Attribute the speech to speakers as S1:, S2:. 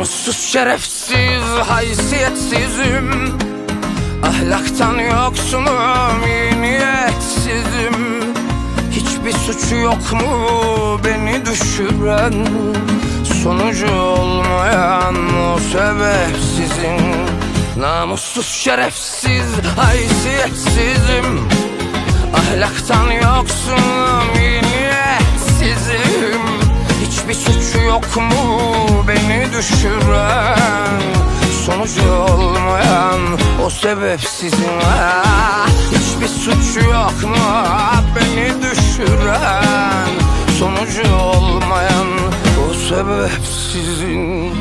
S1: Namussuz şerefsiz haysiyetsizim. Ahlaktan yoksunum niyetsizim Hiçbir suçu yok mu beni düşüren? Sonucu olmayan o sebepsizin. Namussuz şerefsiz haysiyetsizim. Ahlaktan yoksunum niyetsizim Hiçbir suçu yok mu düşüren Sonucu olmayan o sebepsizin ah, Hiçbir suçu yok mu? Beni düşüren Sonucu olmayan o sebepsizin